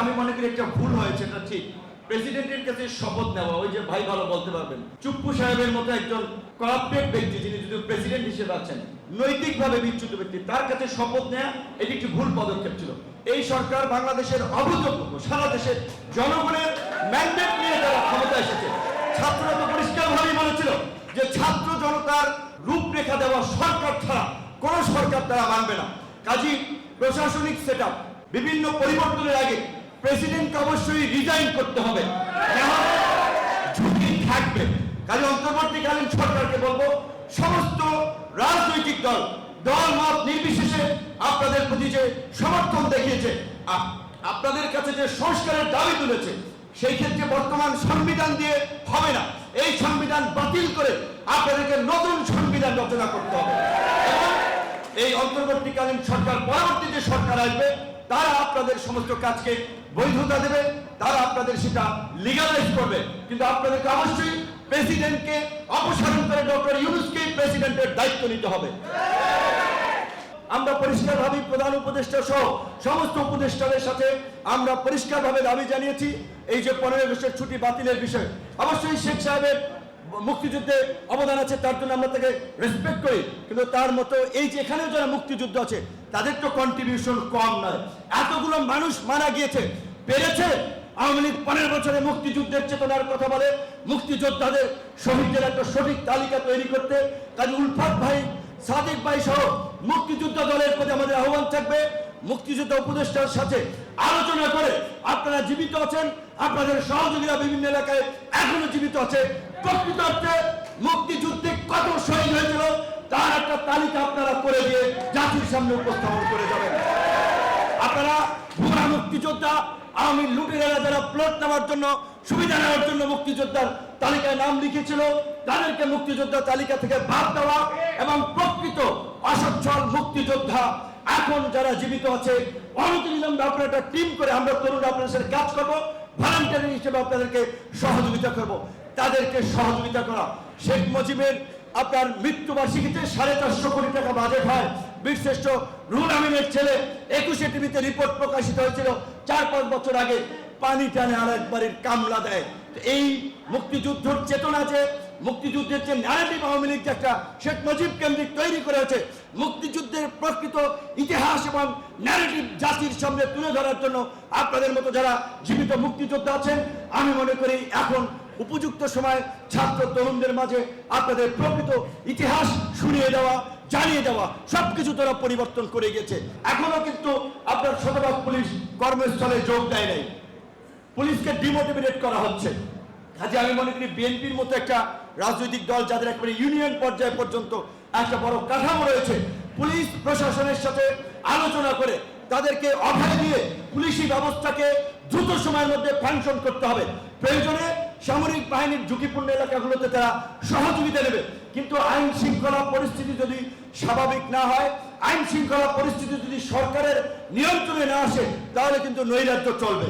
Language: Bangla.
আমি মনে করি একটা ভুল হয়েছে, এটা ঠিক। প্রেসিডেন্টের কাছে শপথ নেওয়া, ওই যে ভাই ভালো বলতে পারবেন। চুপ্পু সাহেবের মতো একজন করাপ্টেড ব্যক্তি, যিনি যদি প্রেসিডেন্ট হিসেবে আছেন, নৈতিকভাবে বিচ্যুত ব্যক্তি, তার কাছে শপথ নেওয়া এটি একটি ভুল পদক্ষেপ ছিল। এই সরকার বাংলাদেশের অভূতপূর্ব, সারা দেশের জনগণের ম্যান্ডেট নিয়ে যারা ক্ষমতা এসেছে, ছাত্ররা তো পরিষ্কারভাবেই বলেছিল যে ছাত্র জনতার রূপরেখা দেওয়া সরকার ছাড়া কোন সরকার তারা মানবে না। কাজী প্রশাসনিক সেট বিভিন্ন পরিবর্তনের আগে প্রেসিডেন্টকে অবশ্যই রিজাইন করতে হবে। ঝুঁকি থাকবে। কাজে অন্তর্বর্তীকালীন সরকারকে বলব, সমস্ত রাজনৈতিক দল দল মত নির্বিশেষে আপনাদের প্রতি যে সমর্থন দেখিয়েছে আপনাদের কাছে যে সংস্কারের দাবি তুলেছে, সেই ক্ষেত্রে বর্তমান সংবিধান দিয়ে হবে না। এই সংবিধান বাতিল করে আপনাদেরকে নতুন সংবিধান রচনা করতে হবে। এই অন্তর্বর্তীকালীন সরকার, পরবর্তী যে সরকার আসবে তারা আপনাদের সমস্ত কাজকে বৈধতা দেবে, তারা আপনাদের সেটা লিগালাইজ করবে। কিন্তু আপনাদেরকে অবশ্যই প্রেসিডেন্টকে অপসারণ করে ডক্টর ইউনুসকে প্রেসিডেন্টের দায়িত্ব নিতে হবে। আমরা পরিষ্কারভাবে প্রধান উপদেষ্টা সহ সমস্ত উপদেষ্টাদের সাথে আমরা পরিষ্কারভাবে দাবি জানিয়েছি, এই যে পনেরো আগস্টের ছুটি বাতিলের বিষয়। অবশ্যই শেখ সাহেবের মুক্তিযুদ্ধে অবদান আছে, তার জন্য আমরা তাকে রেসপেক্ট করি। কিন্তু তার মতো এই যে এখানেও যারা মুক্তিযুদ্ধ আছে, তাদের তো কন্ট্রিবিউশন কম নয়। এতগুলো মানুষ মারা গিয়েছে, পেরেছে। আওয়ামী লীগ পনেরো বছরে মুক্তিযুদ্ধের চেতনার কথা বলে, মুক্তিযোদ্ধাদের শহীদদের একটা সঠিক তালিকা তৈরি করতে। কাজী উলফাত ভাই, সাদিক ভাই সহ মুক্তিযুদ্ধ দলের প্রতি আমাদের আহ্বান থাকবে। মুক্তিযুদ্ধ উপদেষ্টার সাথে আলোচনা করে আপনারা জীবিত আছেন, আপনাদের সহযোগীরা বিভিন্ন এলাকায় এখনও জীবিত আছে। প্রকৃত অর্থে মুক্তিযুদ্ধে কত শহীদ হয়েছিল, তার একটা তালিকা আপনারা করে দিয়ে জাতির সামনে উপস্থাপন করে যাবেন। আপনারা ভুয়া মুক্তিযোদ্ধা, আওয়ামী লুটেরা যারা প্লট নেওয়ার জন্য, সুবিধা নেওয়ার জন্য মুক্তিযোদ্ধার তালিকায় নাম লিখেছিল, তাদেরকে মুক্তিযোদ্ধা তালিকা থেকে বাদ দেওয়া এবং প্রকৃত অসচ্ছল মুক্তিযোদ্ধা এখন যারা জীবিত আছে অনতিবিলম্বে আপনারা একটা করে কাজ করব হিসেবে আপনাদেরকে সহযোগিতা করব। তাদেরকে সহযোগিতা করা। শেখ মুজিবের আপনার মৃত্যুবার্ষিকীতে সাড়ে চারশো কোটি টাকা বাজেট হয়। বীরশ্রেষ্ঠ রুহুল আমিনের ছেলে একুশে টিভিতে রিপোর্ট প্রকাশিত হয়েছিল। চার পাঁচ বছর আগে পানি টানে আর একবারের কামলা দেয়। এই মুক্তিযুদ্ধের চেতনা যে, মুক্তিযুদ্ধের যে ন্যারেটিভ আওয়ামী লীগ যে একটা শেখ মুজিব কেন্দ্রিক তৈরি করেছে মুক্তিযুদ্ধের প্রকৃত ইতিহাস এবং ন্যারেটিভ জাতির সামনে তুলে ধরার জন্য আপনাদের মতো যারা জীবিত মুক্তিযোদ্ধা আছেন, আমি মনে করি এখন উপযুক্ত সময় ছাত্র তরুণদের মাঝে আপনাদের প্রকৃত ইতিহাস শুনিয়ে দেওয়া, জানিয়ে দেওয়া, সবকিছু তারা পরিবর্তন করে গেছে। এখনও কিন্তু আপনার শতভাগ পুলিশ কর্মস্থলে যোগ দেয় নাই। পুলিশকে ডিমোটিভেট করা হচ্ছে। কাজে আমি মনে করি বিএনপির মতো একটা রাজনৈতিক দল যাদের একবারে ইউনিয়ন পর্যায়ে পর্যন্ত একটা বড় কাঠামো রয়েছে, পুলিশ প্রশাসনের সাথে আলোচনা করে তাদেরকে অভয় দিয়ে পুলিশি ব্যবস্থাকে দ্রুত সময়ের মধ্যে ফাংশন করতে হবে। প্রয়োজনে সামরিক বাহিনীর ঝুঁকিপূর্ণ এলাকাগুলোতে তারা সহযোগিতা নেবে। কিন্তু আইন শৃঙ্খলা পরিস্থিতি যদি স্বাভাবিক না হয়, আইন শৃঙ্খলা পরিস্থিতি যদি সরকারের নিয়ন্ত্রণে না আসে, তাহলে কিন্তু নৈরাজ্য চলবে।